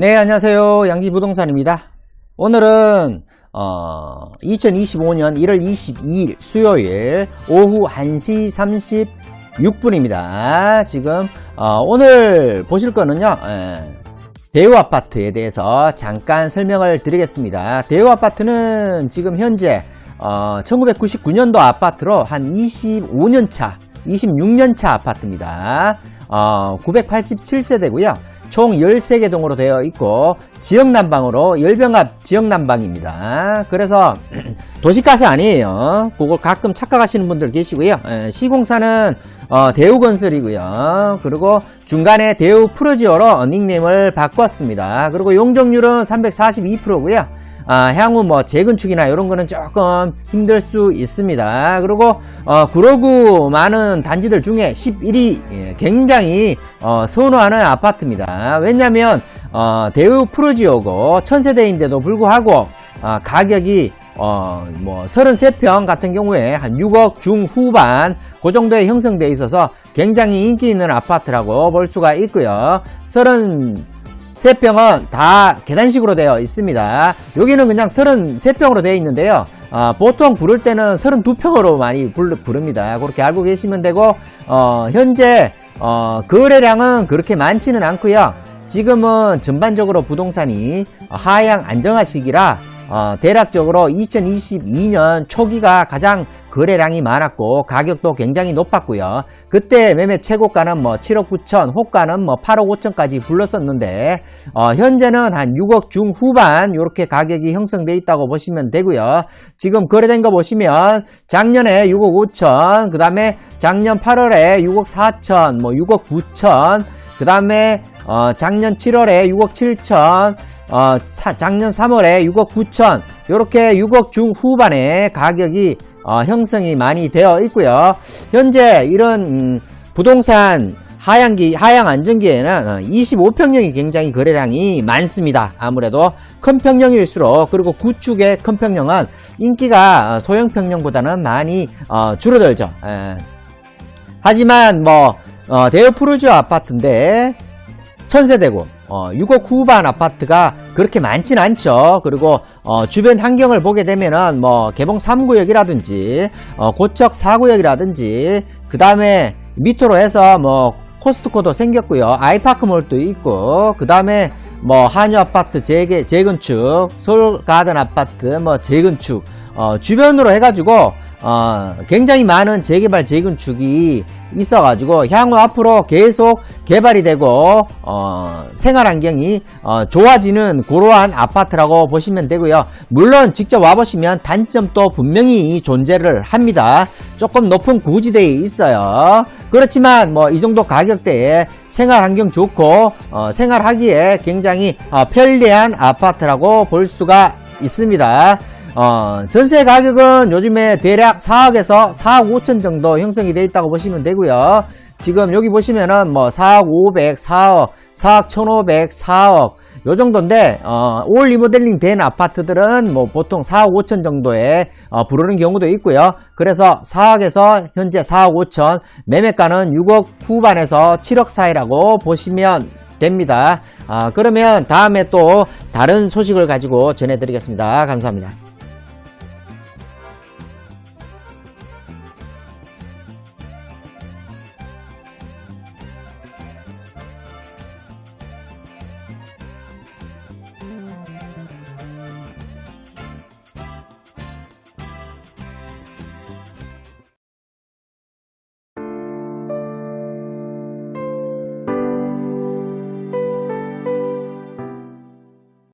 네, 안녕하세요. 양지부동산입니다. 오늘은 어, 2025년 1월 22일 수요일 오후 1시 36분입니다. 지금 어, 오늘 보실 거는요. 에, 대우 아파트에 대해서 잠깐 설명을 드리겠습니다. 대우 아파트는 지금 현재 어, 1999년도 아파트로 한 25년 차, 26년 차 아파트입니다. 어, 987세대고요. 총 13개 동으로 되어 있고 지역 난방으로 열병합 지역 난방입니다. 그래서 도시가스 아니에요. 그걸 가끔 착각하시는 분들 계시고요. 에, 시공사는 어, 대우건설이고요. 그리고 중간에 대우 프로지오로 닉네임을 바꿨습니다. 그리고 용적률은 342%고요. 아, 향후 뭐 재건축이나 이런 거는 조금 힘들 수 있습니다. 그리고 어, 구로구 많은 단지들 중에 11위 예, 굉장히 어, 선호하는 아파트입니다. 왜냐하면 어, 대우 프로지오고 천세대인데도 불구하고 어, 가격이 어, 뭐 33평 같은 경우에 한 6억 중후반 그 정도에 형성되어 있어서 굉장히 인기 있는 아파트라고 볼 수가 있고요. 30 3평은 다 계단식으로 되어 있습니다. 여기는 그냥 33평으로 되어 있는데요. 어, 보통 부를 때는 32평으로 많이 부릅니다. 그렇게 알고 계시면 되고, 어, 현재, 어, 거래량은 그렇게 많지는 않고요 지금은 전반적으로 부동산이 하향 안정화 시기라, 어, 대략적으로 2022년 초기가 가장 거래량이 많았고 가격도 굉장히 높았고요. 그때 매매 최고가는 뭐 7억 9천, 호가는 뭐 8억 5천까지 불렀었는데 어, 현재는 한 6억 중후반 이렇게 가격이 형성돼 있다고 보시면 되고요. 지금 거래된 거 보시면 작년에 6억 5천, 그 다음에 작년 8월에 6억 4천, 뭐 6억 9천, 그 다음에 어, 작년 7월에 6억 7천, 어, 사, 작년 3월에 6억 9천, 이렇게 6억 중후반에 가격이 어, 형성이 많이 되어 있고요. 현재 이런 음, 부동산 하향기, 하향 안정기에는 25평형이 굉장히 거래량이 많습니다. 아무래도 큰 평형일수록 그리고 구축의 큰 평형은 인기가 어, 소형 평형보다는 많이 어, 줄어들죠. 에. 하지만 뭐 어, 대우 프루지오 아파트인데 천세대고 어, 6억 후반 아파트가 그렇게 많진 않죠. 그리고 어, 주변 환경을 보게 되면은 뭐 개봉 3구역이라든지 어, 고척 4구역이라든지 그 다음에 밑으로 해서 뭐 코스트코도 생겼고요. 아이파크몰도 있고 그 다음에 뭐 한유 아파트 재개 재건축, 서울 가든 아파트 뭐 재건축 어, 주변으로 해가지고 어, 굉장히 많은 재개발 재건축이 있어가지고 향후 앞으로 계속 개발이 되고 어, 생활환경이 어, 좋아지는 그러한 아파트라고 보시면 되고요. 물론 직접 와보시면 단점도 분명히 존재를 합니다. 조금 높은 구지대에 있어요. 그렇지만 뭐 이 정도 가격대에 생활환경 좋고 어, 생활하기에 굉장히 어, 편리한 아파트라고 볼 수가 있습니다. 어, 전세 가격은 요즘에 대략 4억에서 4억 5천 정도 형성이 되어 있다고 보시면 되고요. 지금 여기 보시면은 뭐 4억 500, 4억, 4억 1,500, 4억 요 정도인데 어, 올 리모델링 된 아파트들은 뭐 보통 4억 5천 정도에 어, 부르는 경우도 있고요. 그래서 4억에서 현재 4억 5천 매매가는 6억 후반에서 7억 사이라고 보시면 됩니다. 아, 그러면 다음에 또 다른 소식을 가지고 전해드리겠습니다. 감사합니다.